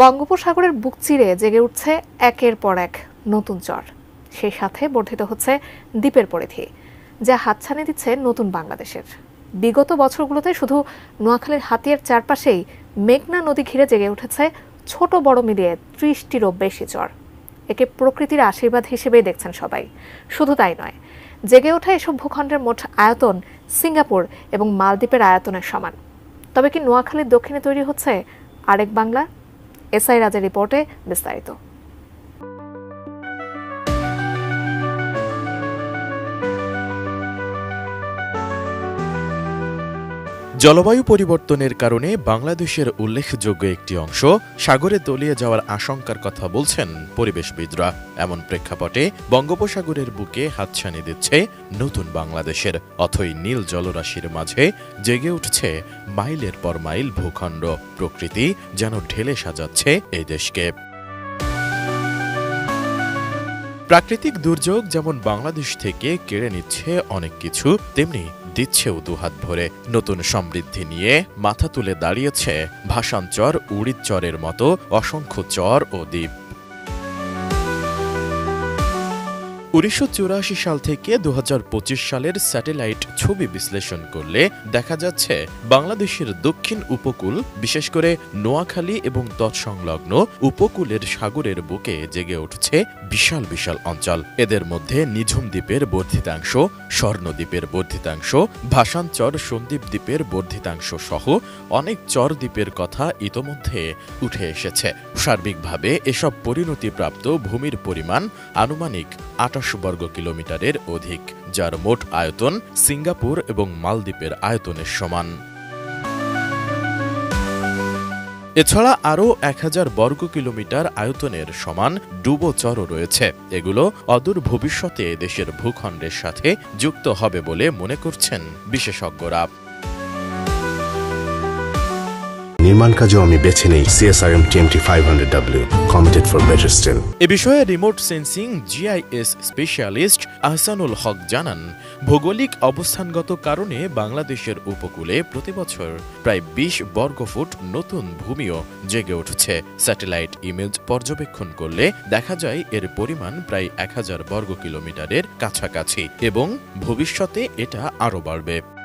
বঙ্গোপসাগরের বুক চিরে জেগে উঠছে একের পর এক নতুন চর। সেই সাথে বর্ধিত হচ্ছে দ্বীপের পরিধি, যা হাতছানি দিচ্ছে নতুন বাংলাদেশের। বিগত বছরগুলোতে শুধু নোয়াখালীর হাতিয়ার চারপাশেই মেঘনা নদী ঘিরে জেগে উঠেছে ছোট বড় মিলিয়ে ত্রিশটিরও বেশি চর। একে প্রকৃতির আশীর্বাদ হিসেবেই দেখছেন সবাই। শুধু তাই নয়, জেগে ওঠা এসব ভূখণ্ডের মোট আয়তন সিঙ্গাপুর এবং মালদ্বীপের আয়তনের সমান। তবে কি নোয়াখালীর দক্ষিণে তৈরি হচ্ছে আরেক বাংলা? এসআই রাজের রিপোর্টে বিস্তারিত। জলবায়ু পরিবর্তনের কারণে বাংলাদেশের উল্লেখযোগ্য একটি অংশ সাগরে তলিয়ে যাওয়ার আশঙ্কার কথা বলছেন পরিবেশবিদরা। এমন প্রেক্ষাপটে বঙ্গোপসাগরের বুকে হাতছানি দিচ্ছে নতুন বাংলাদেশের, অথই নীল জলরাশির মাঝে জেগে উঠছে মাইলের পর মাইল ভূখণ্ড। প্রকৃতি যেন ঢেলে সাজাচ্ছে এই দেশকে। প্রাকৃতিক দুর্যোগ যেমন বাংলাদেশ থেকে কেড়ে নিচ্ছে অনেক কিছু, তেমনি দিচ্ছেও দুহাত ভরে। নতুন সমৃদ্ধি নিয়ে মাথা তুলে দাঁড়িয়েছে ভাষাঞ্চর উড়িদচরের মতো অসংখ্য চর ও দ্বীপ। উনিশশো চুরাশি সাল থেকে দু হাজার পঁচিশ সালের স্যাটেলাইট ছবি বিশ্লেষণ করলে দেখা যাচ্ছে, বাংলাদেশের দক্ষিণ উপকূল, বিশেষ করে নোয়াখালী এবং তৎসংলগ্ন উপকূলের সাগরের বুকে জেগে উঠছে বিশাল বিশাল অঞ্চল। এদের মধ্যে নিঝুম দ্বীপের বর্ধিতাংশ স্বর্ণদ্বীপের বর্ধিতাংশ ভাষাঞ্চর সন্দীপ দ্বীপের বর্ধিতাংশ সহ অনেক চর দ্বীপের কথা ইতোমধ্যে উঠে এসেছে। সার্বিকভাবে এসব পরিণতিপ্রাপ্ত ভূমির পরিমাণ আনুমানিক আটাশ বর্গ কিলোমিটারের অধিক, যার মোট আয়তন সিঙ্গাপুর এবং মালদ্বীপের আয়তনের সমান। এছাড়া আরও এক হাজার বর্গ কিলোমিটার আয়তনের সমান ডুবোচরও রয়েছে। এগুলো অদূর ভবিষ্যতে দেশের ভূখণ্ডের সাথে যুক্ত হবে বলে মনে করছেন বিশেষজ্ঞরা। নির্মাণ কাজেও আমি বেছে নেই CSRM TMT five hundred W committed for better steel এ বিষয়ে remote sensing GIS specialist Ahsanul Haque জানান, ভৌগোলিক অবস্থানগত কারণে বাংলাদেশের উপকূলে প্রতিবছর প্রায় বিশ বর্গফুট নতুন ভূমিও জেগে উঠছে। স্যাটেলাইট ইমেজ পর্যবেক্ষণ করলে দেখা যায় এর পরিমাণ প্রায় এক হাজার বর্গ কিলোমিটারের কাছাকাছি এবং ভবিষ্যতে এটা আরও বাড়বে।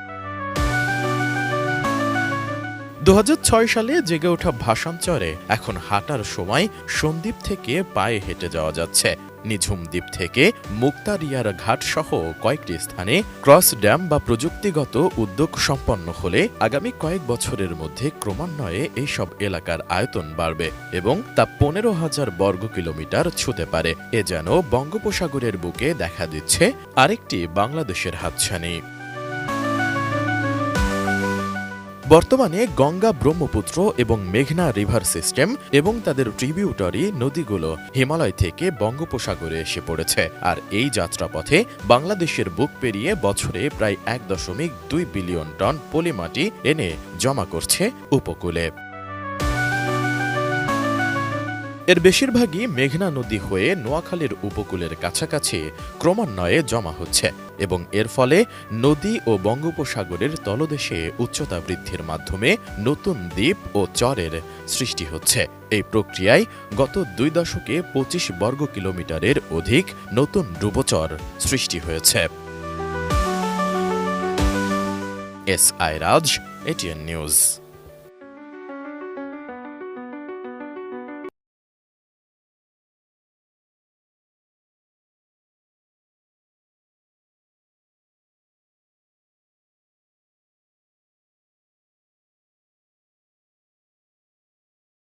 দু হাজার ছয় সালে জেগে ওঠা ভাষাঞ্চরে এখন হাঁটার সময় সন্দ্বীপ থেকে পায়ে হেঁটে যাওয়া যাচ্ছে। নিঝুম দ্বীপ থেকে মুক্তারিয়ার ঘাট সহ কয়েকটি স্থানে ক্রস ড্যাম বা প্রযুক্তিগত উদ্যোগ সম্পন্ন হলে আগামী কয়েক বছরের মধ্যে ক্রমান্বয়ে এইসব এলাকার আয়তন বাড়বে এবং তা পনেরো হাজার বর্গ কিলোমিটার ছুতে পারে। এ যেন বঙ্গোপসাগরের বুকে দেখা দিচ্ছে আরেকটি বাংলাদেশের হাতছানি। বর্তমানে গঙ্গা ব্রহ্মপুত্র এবং মেঘনা রিভার সিস্টেম এবং তাদের ট্রিবিউটারি নদীগুলো হিমালয় থেকে বঙ্গোপসাগরে এসে পড়েছে। আর এই যাত্রাপথে বাংলাদেশের বুক পেরিয়ে বছরে প্রায় এক দশমিক দুই বিলিয়ন টন পলিমাটি এনে জমা করছে উপকূলে। এর বেশিরভাগই মেঘনা নদী হয়ে নোয়াখালীর উপকূলের কাছাকাছি ক্রমান্বয়ে জমা হচ্ছে এবং এর ফলে নদী ও বঙ্গোপসাগরের তলদেশে উচ্চতা বৃদ্ধির মাধ্যমে নতুন দ্বীপ ও চরের সৃষ্টি হচ্ছে। এই প্রক্রিয়ায় গত দুই দশকে পঁচিশ বর্গ কিলোমিটারের অধিক নতুন ডুবোচর সৃষ্টি হয়েছে। S I Raj, ATN News.